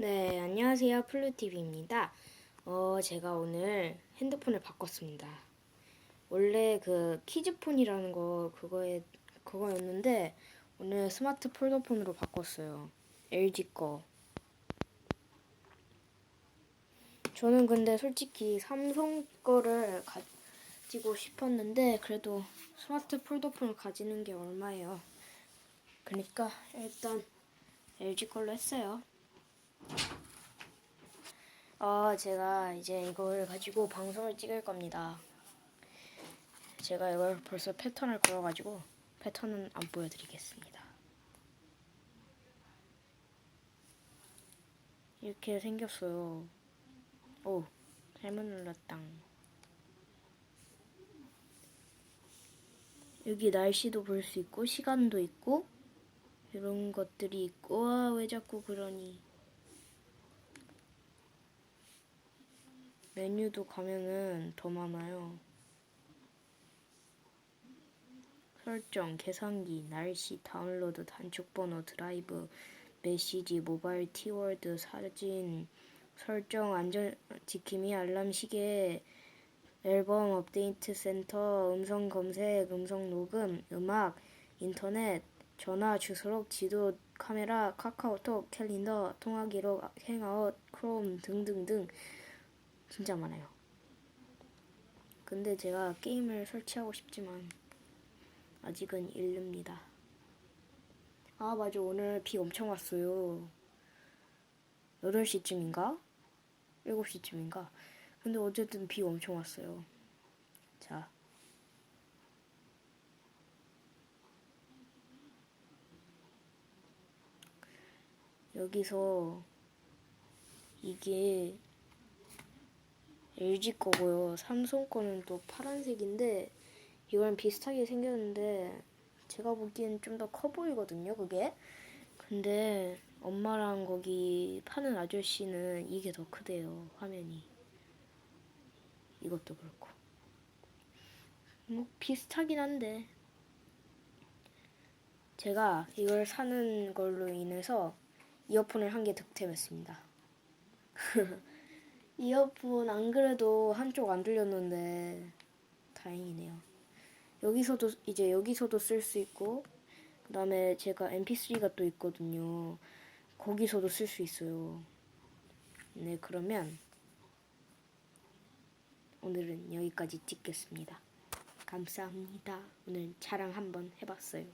네, 안녕하세요. 플루TV입니다. 어, 제가 오늘 핸드폰을 바꿨습니다. 원래 그 키즈폰이라는 거 그거에 그거였는데 오늘 스마트 폴더폰으로 바꿨어요. LG 거. 저는 근데 솔직히 삼성 거를 가지고 싶었는데 그래도 스마트 폴더폰을 가지는 게 얼마예요. 그러니까 일단 LG 걸로 했어요. 어, 제가 이제 이걸 가지고 방송을 찍을 겁니다. 제가 이걸 벌써 패턴을 걸어가지고 패턴은 안 보여드리겠습니다. 이렇게 생겼어요. 오, 잘못 눌렀당. 여기 날씨도 볼 수 있고 시간도 있고 이런 것들이 있고 와, 왜 자꾸 그러니? 메뉴도 가면은 더 많아요. 설정, 계산기, 날씨, 다운로드, 단축 번호, 드라이브, 메시지, 모바일 키워드, 사진, 설정, 안전 지킴이, 알람 시계, 앨범 업데이트 센터, 음성 검색, 음성 녹음, 음악, 인터넷, 전화, 주소록, 지도, 카메라, 카카오톡, 캘린더, 통화 기록, 행아웃, 크롬 등등등 진짜 많아요. 근데 제가 게임을 설치하고 싶지만 아직은 일릅니다. 아 맞아 오늘 비 엄청 왔어요. 8시쯤인가? 7시쯤인가? 근데 어쨌든 비 엄청 왔어요. 자. 여기서 이게 LG 거고요. 삼성 거는 또 파란색인데 이거랑 비슷하게 생겼는데 제가 보기엔 좀 더 커 보이거든요. 그게. 근데 엄마랑 거기 파는 아저씨는 이게 더 크대요. 화면이. 이것도 그렇고. 뭐 비슷하긴 한데 제가 이걸 사는 걸로 인해서 이어폰을 한 개 득템했습니다. 이어폰 안 그래도 한쪽 안 들렸는데 다행이네요. 여기서도 이제 여기서도 쓸 수 있고 그다음에 제가 MP3가 또 있거든요. 거기서도 쓸 수 있어요. 네, 그러면 오늘은 여기까지 찍겠습니다. 감사합니다. 오늘 자랑 한번 해봤어요.